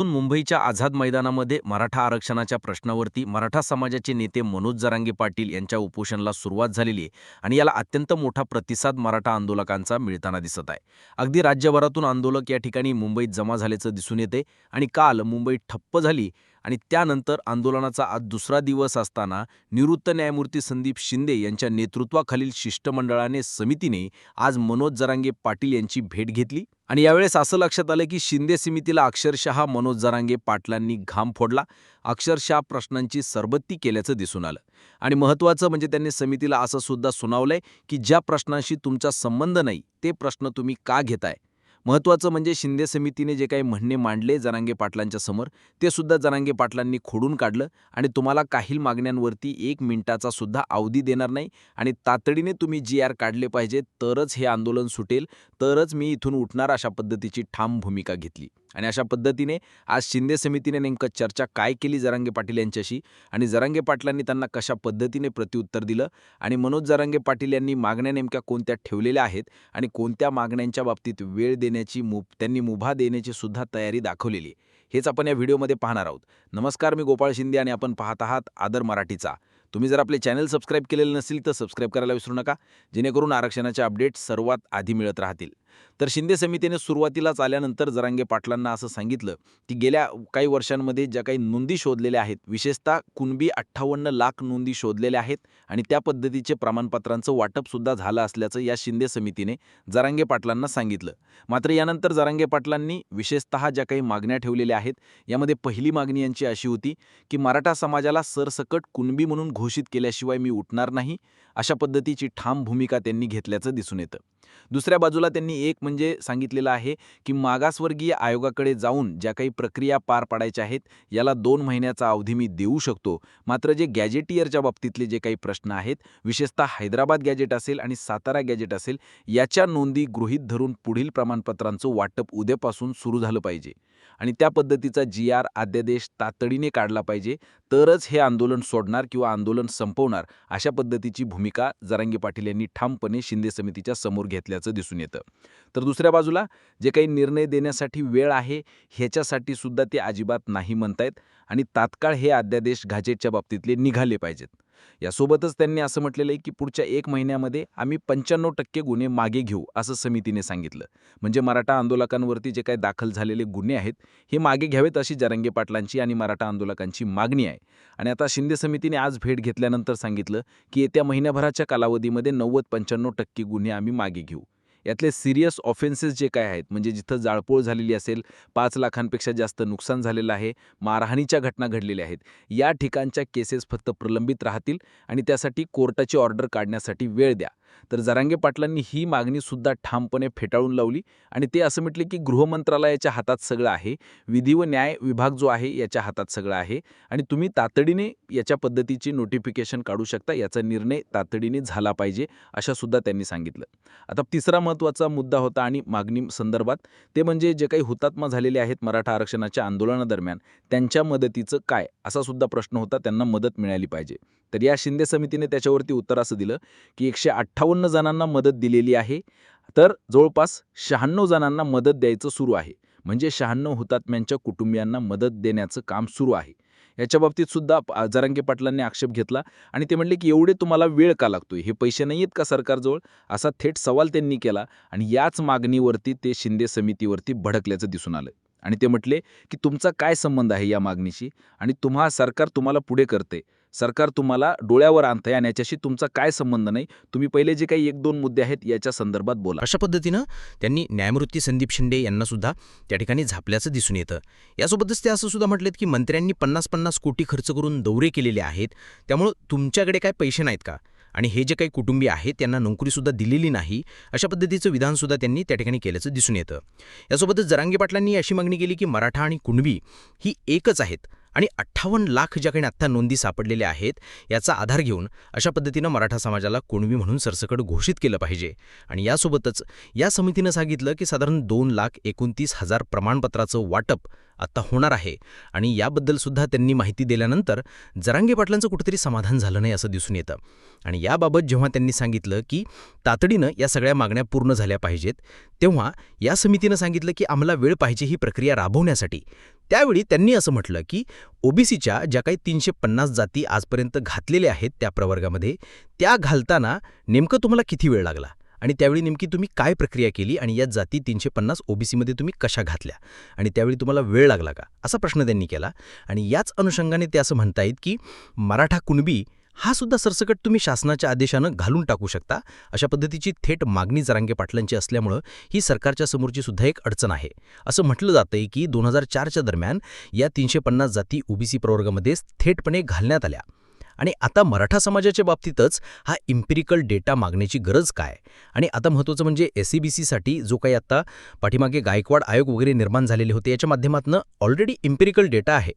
मुंबईच्या आझाद मैदानामध्ये मराठा आरक्षणाच्या प्रश्नावरती मराठा समाजाचे नेते मनोज जरांगे पाटील यांच्या उपोषणाला सुरुवात झालेली आहे आणि याला अत्यंत मोठा प्रतिसाद मराठा आंदोलकांचा मिळताना दिसत आहे. अगदी राज्यभरातून आंदोलक या ठिकाणी मुंबईत जमा झाल्याचं दिसून येते आणि काल मुंबई ठप्प झाली आणि त्यानंतर आंदोलनाचा आज दुसरा दिवस असताना निवृत्त न्यायमूर्ती संदीप शिंदे यांच्या नेतृत्वाखालील शिष्टमंडळाने समितीने आज मनोज जरांगे पाटील यांची भेट घेतली. आणि यावेळेस असं लक्षात आलं की शिंदे समितीला अक्षरशः मनोज जरांगे पाटलांनी घाम फोडला अक्षरशः प्रश्नांची सरबत्ती केल्याचं दिसून आलं. आणि महत्त्वाचं म्हणजे त्यांनी समितीला असं सुद्धा सुनावलंय की ज्या प्रश्नांशी तुमचा संबंध नाही ते प्रश्न तुम्ही का घेताय? महत्त्वाचं म्हणजे शिंदे समितीने जे काही म्हणणे मांडले जरांगे पाटलांच्या समोर ते सुद्धा जरांगे पाटलांनी खोडून काढलं आणि तुम्हाला काही मागण्यांवरती एक मिनिटाचा सुद्धा अवधी देणार नाही आणि तातडीने तुम्ही जी आर काढले पाहिजे तरच हे आंदोलन सुटेल तरच मी इथून उठणार अशा पद्धतीची ठाम भूमिका घेतली. आणि अशा पद्धतीने आज शिंदे समितीने नेमकं चर्चा काय केली जरांगे पाटील यांच्याशी आणि जरांगे पाटलांनी त्यांना कशा पद्धतीने प्रत्युत्तर दिलं आणि मनोज जरांगे पाटील यांनी मागण्या नेमक्या कोणत्या ठेवलेल्या आहेत आणि कोणत्या मागण्यांच्या बाबतीत वेळ देण्याची मु त्यांनी मुभा देण्याची सुद्धा तयारी दाखवलेली हेच आपण या व्हिडिओमध्ये पाहणार आहोत. नमस्कार मी गोपाळ शिंदे आणि आपण पाहत आहात आदर मराठीचा. तुम्ही जर आपले चॅनल सबस्क्राईब केलेले नसेल तर सबस्क्राईब करायला विसरू नका. जेणेकरून आरक्षणाचे अपडेट सर्वात आधी मिळत राहतील. तर शिंदे समितीने सुरुवातीलाच आल्यानंतर जरांगे पाटलांना असं सांगितलं की गेल्या काही वर्षांमध्ये ज्या काही नोंदी शोधलेल्या आहेत विशेषतः कुणबी अठ्ठावन्न लाख नोंदी शोधलेल्या आहेत आणि त्या पद्धतीचे प्रमाणपत्रांचं वाटपसुद्धा झालं असल्याचं या शिंदे समितीने जरांगे पाटलांना सांगितलं. मात्र यानंतर जरांगे पाटलांनी विशेषतः ज्या काही मागण्या ठेवलेल्या आहेत यामध्ये पहिली मागणी यांची अशी होती की मराठा समाजाला सरसकट कुणबी म्हणून घोषित केल्याशिवाय मी उठणार नाही अशा पद्धतीची ठाम भूमिका त्यांनी घेतल्याचं दिसून येतं. दुसऱ्या बाजूला त्यांनी एक म्हणजे सांगितलेलं आहे की मागासवर्गीय आयोगाकडे जाऊन ज्या काही प्रक्रिया पार पाडायच्या आहेत याला दोन महिन्याचा अवधी मी देऊ शकतो. मात्र जे गॅजेटियरच्या बाबतीतले जे काही प्रश्न आहेत विशेषतः हैदराबाद गॅजेट असेल आणि सातारा गॅजेट असेल याच्या नोंदी गृहीत धरून पुढील प्रमाणपत्रांचं वाटप उद्यापासून सुरू झालं पाहिजे. आणि त्या पद्धतीचा जी आर अध्यादेश तातडीने काढला पाहिजे. तरच हे आंदोलन सोडणार किंवा आंदोलन संपवणार अशा पद्धतीची भूमिका जरांगी पाटील यांनी ठामपणे शिंदे समितीच्या समोर घेतल्याचं दिसून येतं. तर दुसऱ्या बाजूला जे काही निर्णय देण्यासाठी वेळ आहे ह्याच्यासाठी सुद्धा ते अजिबात नाही म्हणतायत आणि तात्काळ हे अध्यादेश घाजेटच्या बाबतीतले निघाले पाहिजेत. यासोबतच त्यांनी असं म्हटलेलं आहे की पुढच्या एक महिन्यामध्ये आम्ही पंच्याण्णव टक्के गुन्हे मागे घेऊ असं समितीने सांगितलं. म्हणजे मराठा आंदोलकांवरती जे काही दाखल झालेले गुन्हे आहेत हे मागे घ्यावेत अशी जरंगे पाटलांची आणि मराठा आंदोलकांची मागणी आहे. आणि आता शिंदे समितीने आज भेट घेतल्यानंतर सांगितलं की येत्या महिन्याभराच्या कालावधीमध्ये नव्वद पंच्याण्णव टक्के गुन्हे आम्ही मागे घेऊ. यातले सिरियस ऑफेन्सेस जे काय आहेत? म्हणजे जिथं जाळपोळ झालेली असेल पाच लाखांपेक्षा जास्त नुकसान झालेलं आहे मारहाणीच्या घटना घडलेल्या आहेत. या ठिकाणच्या केसेस फक्त प्रलंबित राहतील आणि त्यासाठी कोर्टाची ऑर्डर काढण्यासाठी वेळ द्या. तर जरांगे पाटलांनी ही मागणीसुद्धा ठामपणे फेटाळून लावली आणि ते असं म्हटले की गृहमंत्रालयाच्या हातात सगळं आहे विधी व न्याय विभाग जो आहे याच्या हातात सगळं आहे आणि तुम्ही तातडीने याच्या पद्धतीची नोटिफिकेशन काढू शकता याचा निर्णय तातडीने झाला पाहिजे अशा सुद्धा त्यांनी सांगितलं. आता तिसरा महत्त्वाचा मुद्दा होता आणि मागणी संदर्भात ते म्हणजे जे काही हुतात्मा झालेले आहेत मराठा आरक्षणाच्या आंदोलनादरम्यान त्यांच्या मदतीचं काय असा सुद्धा प्रश्न होता त्यांना मदत मिळाली पाहिजे. तर या शिंदे समितीने त्याच्यावरती उत्तर असं दिलं की एकशे अठ्ठावन्न जणांना मदत दिलेली आहे. तर जवळपास शहाण्णव जणांना मदत द्यायचं सुरू आहे. म्हणजे शहाण्णव हुतात्म्यांच्या कुटुंबियांना मदत देण्याचं काम सुरू आहे. याच्या बाबतीत सुद्धा जरांगे पाटलांनी आक्षेप घेतला आणि ते म्हणले की एवढे तुम्हाला वेळ का लागतोय? हे पैसे नाही आहेत का सरकारजवळ? असा थेट सवाल त्यांनी केला आणि याच मागणीवरती ते शिंदे समितीवरती भडकल्याचं दिसून आलं. आणि ते म्हटले की तुमचा काय संबंध आहे या मागणीशी? आणि तुम्हा सरकार तुम्हाला पुढे करते सरकार तुम्हाला डोळ्यावर आणतंय आणि याच्याशी तुमचा काय संबंध नाही तुम्ही पहिले जे काही एक दोन मुद्दे आहेत याच्या संदर्भात बोला. अशा पद्धतीनं त्यांनी न्यायमूर्ती संदीप शिंदे यांना सुद्धा त्या ठिकाणी झापल्याचं दिसून येतं. यासोबतच ते असं सुद्धा म्हटलेत की मंत्र्यांनी पन्नास पन्नास कोटी खर्च करून दौरे केलेले आहेत त्यामुळं तुमच्याकडे काय पैसे नाहीत का? आणि हे जे काही कुटुंबीय आहेत त्यांना नोकरीसुद्धा दिलेली नाही अशा पद्धतीचं विधानसुद्धा त्यांनी त्या ठिकाणी केल्याचं दिसून येतं. यासोबतच जरांगे पाटलांनी अशी मागणी केली की मराठा आणि कुणबी ही एकच आहेत. आणि अठ्ठावन्न लाख ज्या काही आत्ता नोंदी सापडलेल्या आहेत याचा आधार घेऊन अशा पद्धतीनं मराठा समाजाला कुणवी म्हणून सरसकट घोषित केलं पाहिजे. आणि यासोबतच या समितीनं सांगितलं की साधारण दोन लाख एकोणतीस हजार प्रमाणपत्राचं वाटप आत्ता होणार आहे. आणि याबद्दलसुद्धा त्यांनी माहिती दिल्यानंतर जरांगे पाटलांचं कुठेतरी समाधान झालं नाही असं दिसून येतं. आणि याबाबत जेव्हा त्यांनी सांगितलं की तातडीनं या सगळ्या मागण्या पूर्ण झाल्या पाहिजेत तेव्हा या समितीनं सांगितलं की आम्हाला वेळ पाहिजे ही प्रक्रिया राबवण्यासाठी. त्यावेळी त्यांनी असं म्हटलं की ओबीसीच्या ज्या काही तीनशे पन्नास जाती आजपर्यंत घातलेल्या आहेत त्या प्रवर्गामध्ये त्या घालताना नेमकं तुम्हाला किती वेळ लागला? आणि त्यावेळी नेमकी तुम्ही काय प्रक्रिया केली आणि या जाती तीनशे पन्नास ओबीसीमध्ये तुम्ही कशा घातल्या? आणि त्यावेळी तुम्हाला वेळ लागला का? असा प्रश्न त्यांनी केला. आणि याच अनुषंगाने ते असं म्हणतायत की मराठा कुणबी हा सुद्धा सरसकट तुम्ही शासनाच्या आदेशानं घालून टाकू शकता. अशा पद्धतीची थेट मागणी जरांगे पाटलांची असल्यामुळं ही सरकारच्या समोरची सुद्धा एक अडचण आहे. असं म्हटलं जातंय की दोन हजार चारच्या दरम्यान या तीनशे पन्नास जाती ओबीसी प्रवर्गामध्ये थेटपणे घालण्यात आल्या. आणि आता मराठा समाजाच्या बाबतीतच हा इम्पिरिकल डेटा मागण्याची गरज काय? आणि आता महत्त्वाचं म्हणजे एस सी बी सीसाठी जो काही आत्ता पाठीमागे गायकवाड आयोग वगैरे निर्माण झालेले होते याच्या माध्यमातून ऑलरेडी इम्पिरिकल डेटा आहे.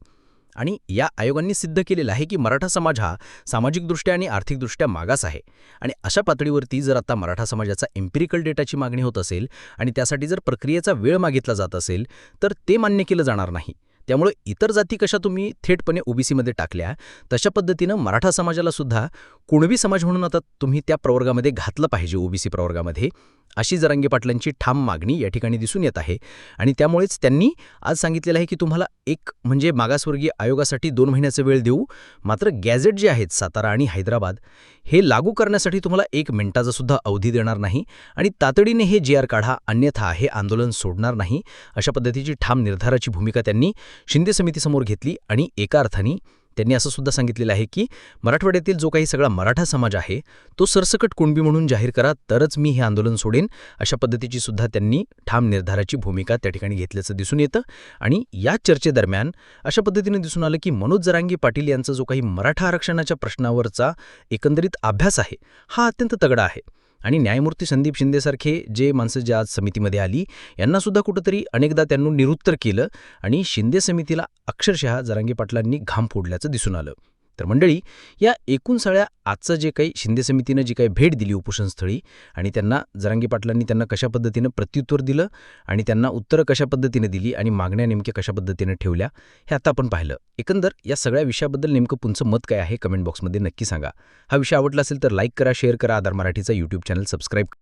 आणि या आयोगांनी सिद्ध केलेलं आहे की मराठा समाज हा सामाजिकदृष्ट्या आणि आर्थिकदृष्ट्या मागास आहे. आणि अशा पातळीवरती जर आता मराठा समाजाचा एम्पिरिकल डेटाची मागणी होत असेल आणि त्यासाठी जर प्रक्रियेचा वेळ मागितला जात असेल तर ते मान्य केलं जाणार नाही. त्यामुळे इतर जाती कशा तुम्ही थेटपणे ओबीसीमध्ये टाकल्या तशा पद्धतीनं मराठा समाजाला सुद्धा कुणबी समाज म्हणून आता तुम्ही त्या प्रवर्गामध्ये घातलं पाहिजे ओबीसी प्रवर्गामध्ये. अशी जरांगे पाटलांची ठाम मागणी या ठिकाणी दिसून येत आहे. आणि त्यामुळेच त्यांनी आज सांगितलेलं आहे की तुम्हाला एक म्हणजे मागासवर्गीय आयोगासाठी दोन महिन्याचा वेळ देऊ. मात्र गॅझेट जे आहेत सातारा आणि हैदराबाद हे लागू करण्यासाठी तुम्हाला एक मिनिटाचा सुद्धा अवधी देणार नाही. आणि तातडीने हे जी आर काढा अन्यथा हे आंदोलन सोडणार नाही. अशा पद्धतीची ठाम निर्धाराची भूमिका त्यांनी शिंदे समितीसमोर घेतली आणि एका अर्थाने त्यांनी असं सुद्धा सांगितलेलं आहे की मराठवाड्यातील जो काही सगळा मराठा समाज आहे तो सरसकट कुणबी म्हणून जाहीर करा तरच मी हे आंदोलन सोडेन अशा पद्धतीची सुद्धा त्यांनी ठाम निर्धाराची भूमिका त्या ठिकाणी घेतल्याचं दिसून येतं. आणि या चर्चेदरम्यान अशा पद्धतीने दिसून आलं की मनोज जरांगी पाटील यांचा जो काही मराठा आरक्षणाच्या प्रश्नावरचा एकंदरीत अभ्यास आहे हा अत्यंत तगडा आहे. आणि न्यायमूर्ती संदीप शिंदेसारखे जे माणसं ज्या आज समितीमध्ये आली यांनासुद्धा कुठंतरी अनेकदा त्यांनी निरुत्तर केलं आणि शिंदे समितीला अक्षरशः जरांगे पाटलांनी घाम फोडल्याचं दिसून आलं. तर मंडळी या एकूण सगळ्या आजचं जे काही शिंदे समितीनं जी काही भेट दिली उपोषणस्थळी आणि त्यांना जरांगी पाटलांनी त्यांना कशा पद्धतीनं प्रत्युत्तर दिलं आणि त्यांना उत्तरं कशा पद्धतीनं दिली आणि मागण्या नेमक्या कशा पद्धतीनं ठेवल्या हे आता आपण पाहिलं. एकंदर या सगळ्या विषयाबद्दल नेमकं तुमचं मत काय आहे कमेंट बॉक्समध्ये नक्की सांगा. हा विषय आवडला असेल तर लाईक करा शेअर करा आधार मराठीचा यूट्यूब चॅनल सबस्क्राईब